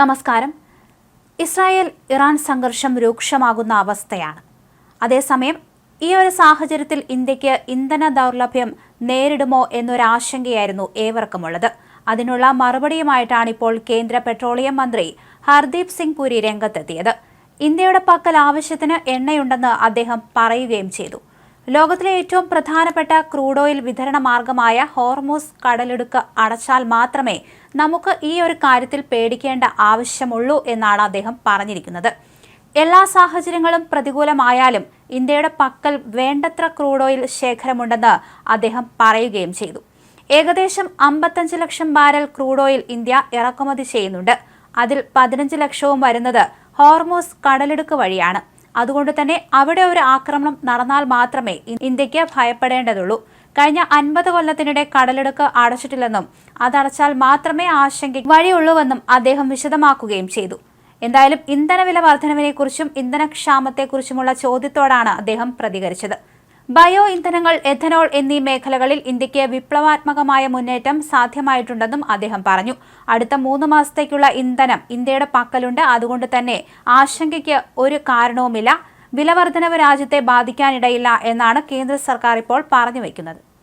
നമസ്കാരം. Israel Iran സംഘർഷം രൂക്ഷമാകുന്ന അവസ്ഥയാണ്. അതേസമയം ഈ ഒരു സാഹചര്യത്തിൽ ഇന്ത്യയ്ക്ക് ഇന്ധന ദൗർലഭ്യം നേരിടുമോ എന്നൊരാശങ്കയായിരുന്നു ഏവർക്കുമുള്ളത്. അതിനുള്ള മറുപടിയുമായിട്ടാണ് ഇപ്പോൾ കേന്ദ്ര പെട്രോളിയം മന്ത്രി ഹർദീപ് സിംഗ് പുരി രംഗത്തെത്തിയത്. ഇന്ത്യയുടെ പക്കൽ ആവശ്യത്തിന് എണ്ണയുണ്ടെന്ന് അദ്ദേഹം പറയുകയും ചെയ്തു. ലോകത്തിലെ ഏറ്റവും പ്രധാനപ്പെട്ട ക്രൂഡ് ഓയിൽ വിതരണ മാർഗമായ ഹോർമൂസ് കടലിടുക്ക് അടച്ചാൽ മാത്രമേ നമുക്ക് ഈ ഒരു കാര്യത്തിൽ പേടിക്കേണ്ട ആവശ്യമുള്ളൂ എന്നാണ് അദ്ദേഹം പറഞ്ഞിരിക്കുന്നത്. എല്ലാ സാഹചര്യങ്ങളും പ്രതികൂലമായാലും ഇന്ത്യയുടെ പക്കൽ വേണ്ടത്ര ക്രൂഡ് ഓയിൽ ശേഖരമുണ്ടെന്ന് അദ്ദേഹം പറയുകയും ചെയ്തു. ഏകദേശം അമ്പത്തഞ്ച് ലക്ഷം ബാരൽ ക്രൂഡ് ഓയിൽ ഇന്ത്യ ഇറക്കുമതി ചെയ്യുന്നുണ്ട്. അതിൽ പതിനഞ്ച് ലക്ഷവും വരുന്നത് ഹോർമോസ് കടലിടുക്ക് വഴിയാണ്. അതുകൊണ്ട് തന്നെ അവിടെ ഒരു ആക്രമണം നടന്നാൽ മാത്രമേ ഇന്ത്യയ്ക്ക് ഭയപ്പെടേണ്ടതുള്ളൂ. കഴിഞ്ഞ അൻപത് കൊല്ലത്തിനിടെ കടലെടുക്ക് അടച്ചിട്ടില്ലെന്നും അതടച്ചാൽ മാത്രമേ ആശങ്ക വഴിയുള്ളൂവെന്നും അദ്ദേഹം വിശദമാക്കുകയും ചെയ്തു. എന്തായാലും ഇന്ധനവില വർധനവിനെക്കുറിച്ചും ഇന്ധനക്ഷാമത്തെക്കുറിച്ചുമുള്ള ചോദ്യത്തോടാണ് അദ്ദേഹം പ്രതികരിച്ചത്. ബയോ ഇന്ധനങ്ങൾ എഥനോൾ എന്നീ മേഖലകളിൽ ഇന്ത്യയ്ക്ക് വിപ്ലവാത്മകമായ മുന്നേറ്റം സാധ്യമായിട്ടുണ്ടെന്നും അദ്ദേഹം പറഞ്ഞു. അടുത്ത മൂന്ന് മാസത്തേക്കുള്ള ഇന്ധനം ഇന്ത്യയുടെ പക്കലുണ്ട്. അതുകൊണ്ട് തന്നെ ആശങ്കയ്ക്ക് ഒരു കാരണവുമില്ല. വിലവർദ്ധനവ് രാജ്യത്തെ ബാധിക്കാനിടയില്ല എന്നാണ് കേന്ദ്ര സർക്കാർ ഇപ്പോൾ പറഞ്ഞു വയ്ക്കുന്നത്